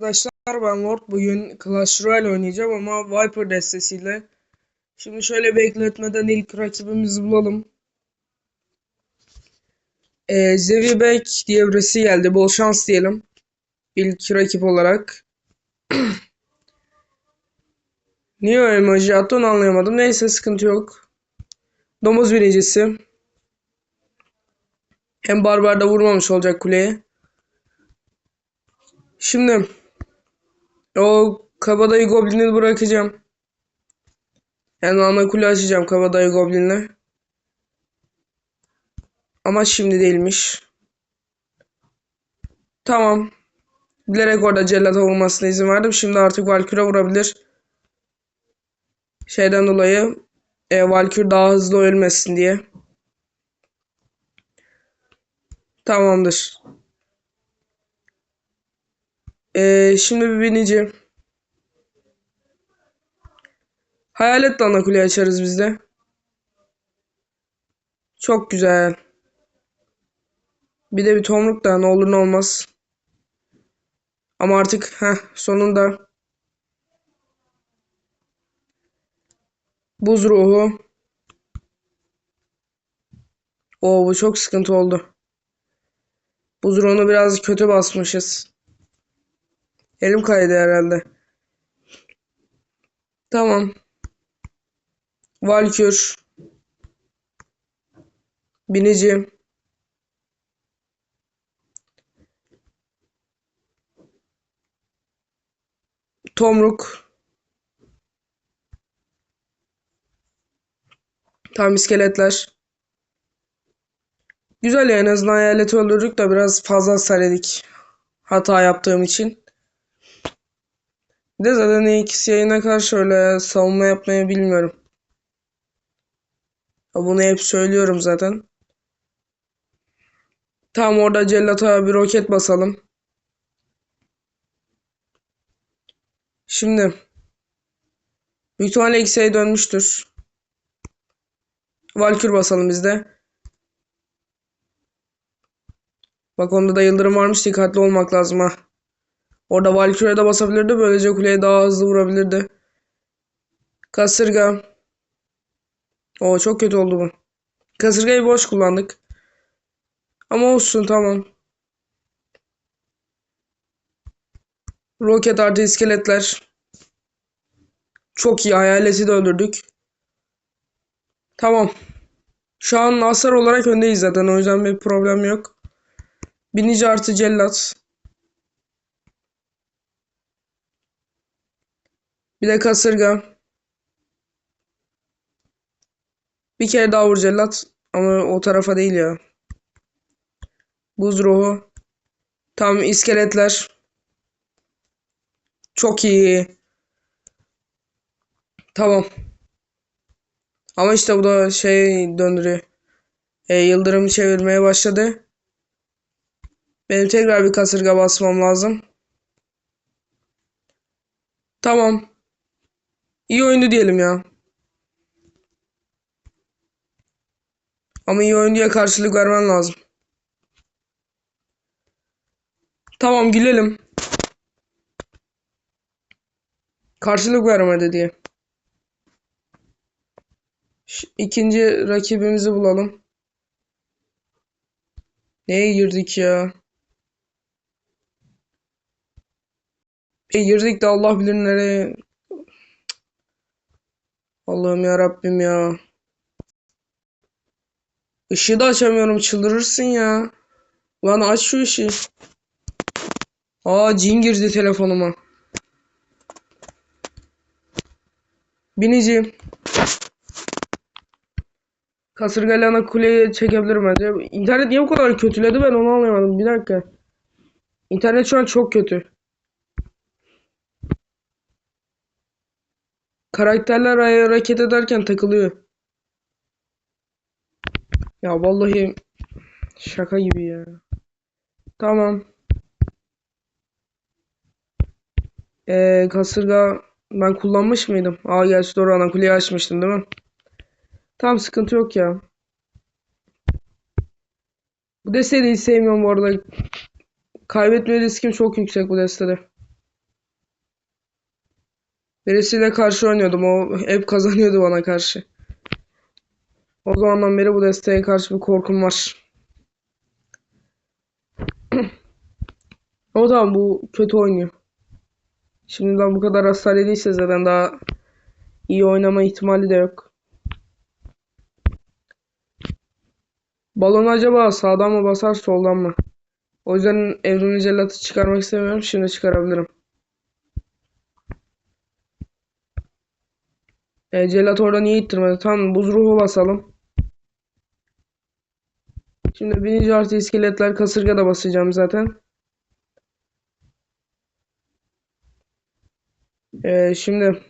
Arkadaşlar ben Lord bugün Clash Royale oynayacağım ama Viper destesiyle. Şimdi şöyle bekletmeden ilk rakibimizi bulalım. Ee, Zevi Beck diye birisi geldi. Bol şans diyelim. İlk rakip olarak. Niye emoji attı onu anlayamadım. Neyse sıkıntı yok. Domuz binicisi. Hem barbar da vurmamış olacak kuleye. Şimdi o kabadayı goblini bırakacağım. Yani ana kule açacağım kabadayı goblinle. Ama şimdi değilmiş. Tamam. Bilerek orada cellata vurmasına izin verdim. Şimdi artık Valkyrie vurabilir. Şeyden dolayı e, Valkyrie daha hızlı ölmesin diye. Tamamdır. Ee, şimdi bir binici. Hayalet ana kuleyi açarız biz de. Çok güzel. Bir de bir tomruk da ne olur ne olmaz. Ama artık heh, sonunda buz ruhu. Oo bu çok sıkıntı oldu. Buz ruhunu biraz kötü basmışız. Elim kaydı herhalde. Tamam. Valkür. Binici. Tomruk. Tam iskeletler. Güzel ya en azından hayaleti öldürdük de biraz fazla hasar yedik. Hata yaptığım için. Bir de zaten ikisi yayına karşı öyle savunma yapmayı bilmiyorum. Bunu hep söylüyorum zaten. Tam orada Cellat'a bir roket basalım. Şimdi büyük ihtimalle X'e dönmüştür. Valkür basalım biz de. Bak onda da yıldırım varmış dikkatli olmak lazım ha. Orada Valkyrie'ye de basabilirdi. Böylece kuleye daha hızlı vurabilirdi. Kasırga. O çok kötü oldu bu. Kasırgayı boş kullandık. Ama olsun tamam. Roket artı iskeletler. Çok iyi. Hayaleti de öldürdük. Tamam. Şu an hasar olarak öndeyiz zaten. O yüzden bir problem yok. Binici artı cellat. Bir de kasırga. Bir kere daha vur cellat. Ama o tarafa değil ya. Buz ruhu. Tam iskeletler. Çok iyi. Tamam. Ama işte bu da şey döndürüyor. E, yıldırım çevirmeye başladı. Benim tekrar bir kasırga basmam lazım. Tamam. İyi oyundu diyelim ya. Ama iyi oyuncuya karşılık vermen lazım. Tamam gülelim. Karşılık vermedi diye. Ş- İkinci rakibimizi bulalım. Neye girdik ya? E girdik de Allah bilir nereye. Allah'ım ya Rabbim ya. Işığı da açamıyorum çıldırırsın ya. Lan aç şu ışığı. Aa cin girdi telefonuma. Binici. Kasırgayla ana kuleyi çekebilirim bence. İnternet niye bu kadar kötüledi ben onu anlamadım. Bir dakika. İnternet şu an çok kötü. Karakterler hareket ederken takılıyor. Ya vallahi şaka gibi ya. Tamam. Ee, kasırga ben kullanmış mıydım? Aa gerçi doğru ana kuleyi açmıştım değil mi? Tamam sıkıntı yok ya. Bu desteği de hiç sevmiyorum bu arada. Kaybetme riskim çok yüksek bu destede. Birisiyle karşı oynuyordum. O hep kazanıyordu bana karşı. O zamandan beri bu desteğe karşı bir korkum var. Ama tamam bu kötü oynuyor. Şimdiden bu kadar hasar yediyse zaten daha iyi oynama ihtimali de yok. Balon acaba sağdan mı basar soldan mı? O yüzden evrimli jelatı çıkarmak istemiyorum. Şimdi çıkarabilirim. E, jelat orada niye ittirmedi? Tamam buz ruhu basalım. Şimdi birinci artı iskeletler kasırga da basacağım zaten. E, şimdi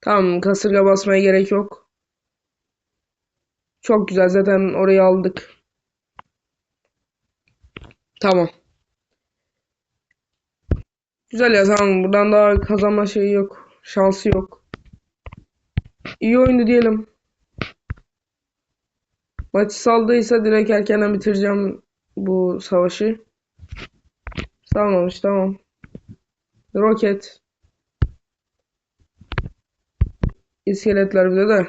tamam kasırga basmaya gerek yok. Çok güzel zaten orayı aldık. Tamam. Güzel ya tamam buradan daha kazanma şeyi yok. Şansı yok. İyi oyundu diyelim. Maçı saldıysa direkt erkenden bitireceğim bu savaşı. Salmamış tamam. Roket. İskeletler bir de de.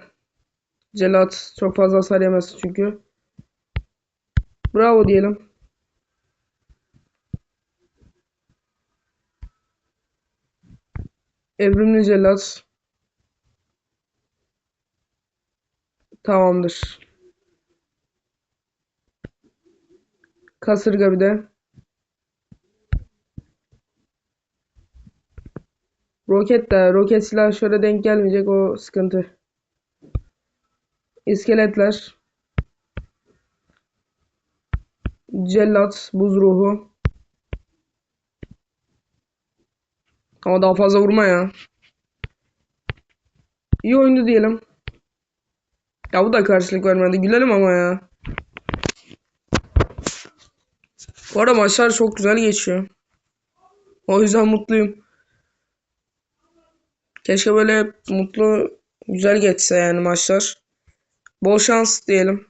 Celat çok fazla hasar yemez çünkü. Bravo diyelim. Evrimli celat. Tamamdır. Kasırga bir de. Roket de. Roket silah şöyle denk gelmeyecek o sıkıntı. İskeletler. Cellat. Buz ruhu. Ama daha fazla vurma ya. İyi oyundu diyelim. Ya bu da karşılık vermedi. Gülelim ama ya. Bu arada maçlar çok güzel geçiyor. O yüzden mutluyum. Keşke böyle mutlu, güzel geçse yani maçlar. Bol şans diyelim.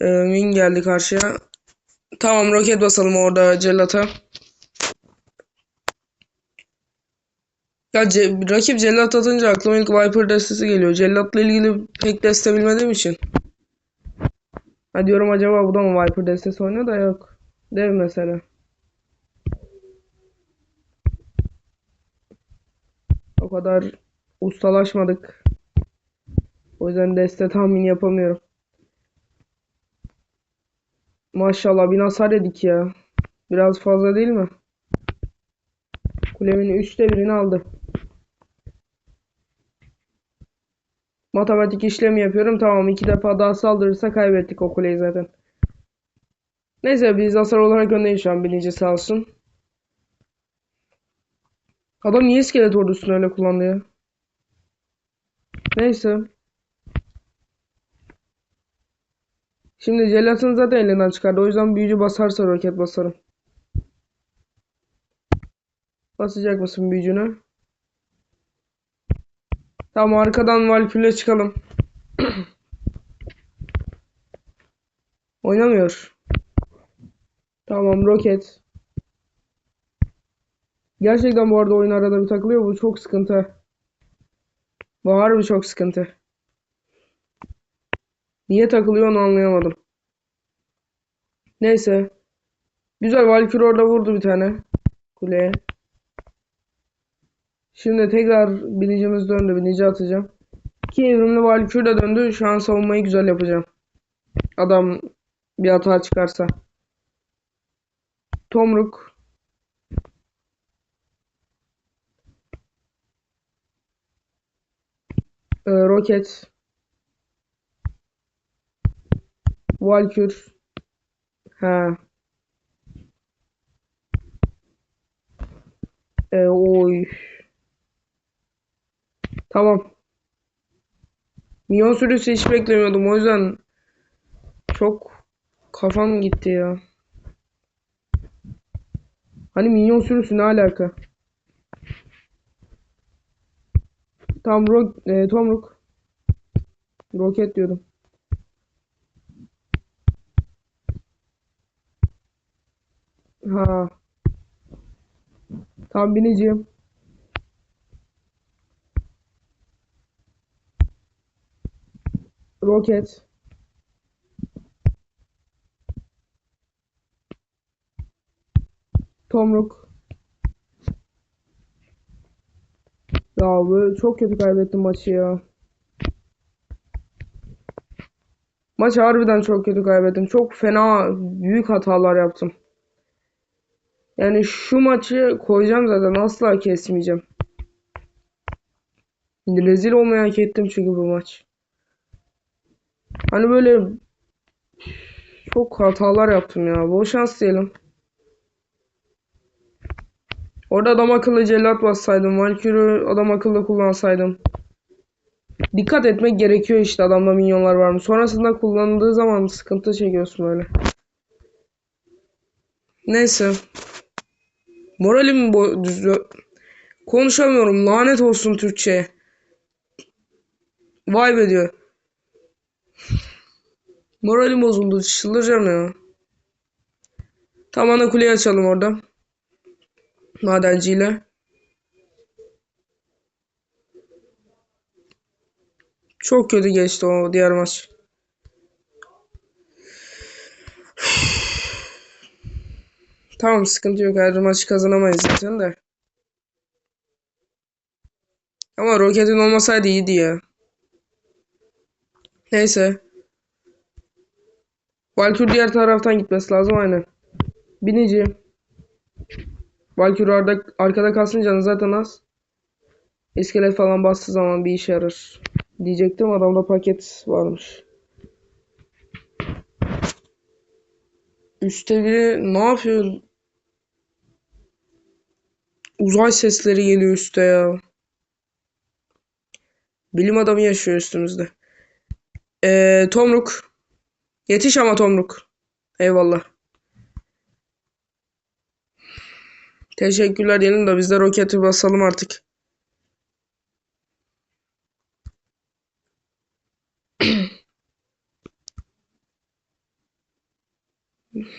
Ee, Win geldi karşıya. Tamam roket basalım orada Cellat'a. Ya ce rakip Cellat atınca aklıma ilk Viper destesi geliyor. Cellat'la ilgili pek deste bilmediğim için. Ha diyorum acaba bu da mı Viper destesi oynuyor da yok. Dev mesela. O kadar ustalaşmadık. O yüzden deste tahmin yapamıyorum. Maşallah bin hasar yedik ya. Biraz fazla değil mi? Kulemin üçte birini aldı. Matematik işlemi yapıyorum. Tamam iki defa daha saldırırsa kaybettik o kuleyi zaten. Neyse biz hasar olarak öndeyiz şu an birinci sağ olsun. Adam niye iskelet ordusunu öyle kullandı ya? Neyse. Şimdi jelatın zaten elinden çıkardı. O yüzden büyücü basarsa roket basarım. Basacak mısın büyücünü? Tamam arkadan Valkür'le çıkalım. Oynamıyor. Tamam roket. Gerçekten bu arada oyun arada bir takılıyor. Bu çok sıkıntı. Bu harbi çok sıkıntı. Niye takılıyor onu anlayamadım. Neyse. Güzel Valkür orada vurdu bir tane. Kuleye. Şimdi tekrar binicimiz döndü. Binici atacağım. İki evrimli Valkür de döndü. Şu an savunmayı güzel yapacağım. Adam bir hata çıkarsa. Tomruk. Ee, roket. Valkür. Ha. E, oy. Tamam. Minyon sürüsü hiç beklemiyordum. O yüzden çok kafam gitti ya. Hani minyon sürüsü ne alaka? Tam ro e, Tomruk. Roket diyordum. Ha. Tam bineceğim. Roket. Tomruk. Ya bu çok kötü kaybettim maçı ya. Maçı harbiden çok kötü kaybettim. Çok fena büyük hatalar yaptım. Yani şu maçı koyacağım zaten asla kesmeyeceğim. Rezil olmayı hak ettim çünkü bu maç. Hani böyle çok hatalar yaptım ya. Bol şans diyelim. Orada adam akıllı cellat bassaydım. Valkyrie'yi adam akıllı kullansaydım. Dikkat etmek gerekiyor işte adamda minyonlar var mı? Sonrasında kullanıldığı zaman sıkıntı çekiyorsun böyle. Neyse. Moralim bo düzlü. Konuşamıyorum. Lanet olsun Türkçe'ye. Vay be diyor. Moralim bozuldu. Çıldıracağım ya. Tam ana kuleyi açalım orada. Madenciyle. Çok kötü geçti o diğer maç. Tamam sıkıntı yok. Her maç kazanamayız zaten de. Ama roketin olmasaydı iyiydi ya. Neyse. Valkür diğer taraftan gitmesi lazım aynen. Binici. Valkür arada, arkada kalsın canı zaten az. İskelet falan bastığı zaman bir işe yarar. Diyecektim adamda paket varmış. Üstte biri ne yapıyor? Uzay sesleri geliyor üstte ya. Bilim adamı yaşıyor üstümüzde. Ee, Tomruk. Yetiş ama Tomruk. Eyvallah. Teşekkürler diyelim de biz de roketi basalım artık.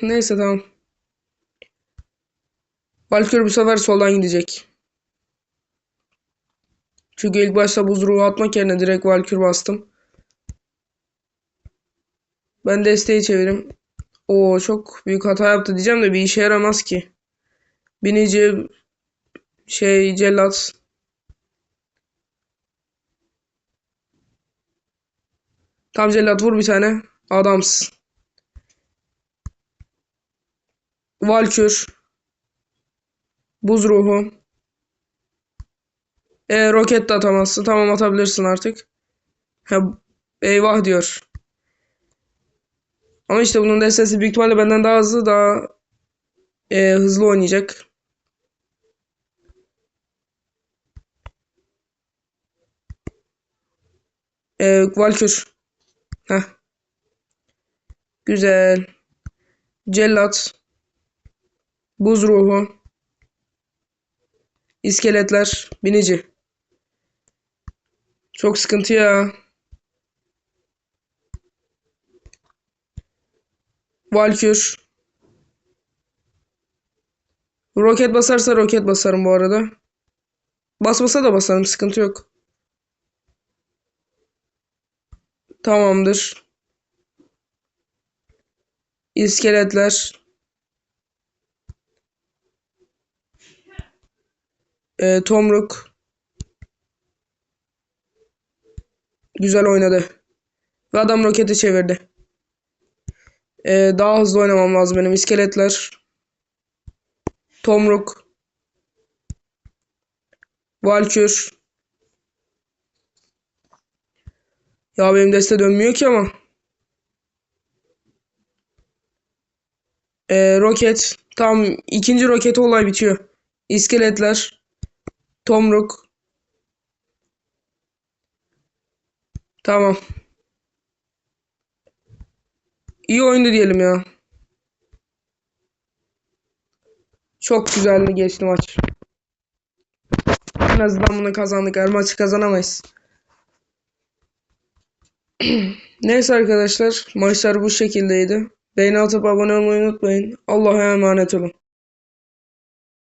Neyse tamam. Valkür bu sefer soldan gidecek. Çünkü ilk başta buz ruhu atmak yerine direkt Valkür bastım. Ben desteği çevirim. O çok büyük hata yaptı diyeceğim de bir işe yaramaz ki. Binici şey cellat. Tam cellat vur bir tane. Adamsın. Valkür. Buz ruhu. E, roket de atamazsın. Tamam atabilirsin artık. Ha, eyvah diyor. Ama işte bunun destesi büyük ihtimalle benden daha hızlı, daha e, hızlı oynayacak. E, Valkür. Heh. Güzel. Cellat. Buz ruhu. İskeletler. Binici. Çok sıkıntı ya. Valkür. Roket basarsa roket basarım bu arada. Basmasa da basarım sıkıntı yok. Tamamdır. İskeletler. Ee, Tomruk. Güzel oynadı. Ve adam roketi çevirdi. Ee, daha hızlı oynamam lazım benim. İskeletler. Tomruk. Valkür. Ya benim deste dönmüyor ki ama. Ee, roket. Tam ikinci roketi olay bitiyor. İskeletler. Tomruk. Tamam. İyi oyundu diyelim ya. Çok güzeldi geçti maç. En azından bunu kazandık. Her maçı kazanamayız. Neyse arkadaşlar. Maçlar bu şekildeydi. Beğeni atıp abone olmayı unutmayın. Allah'a emanet olun.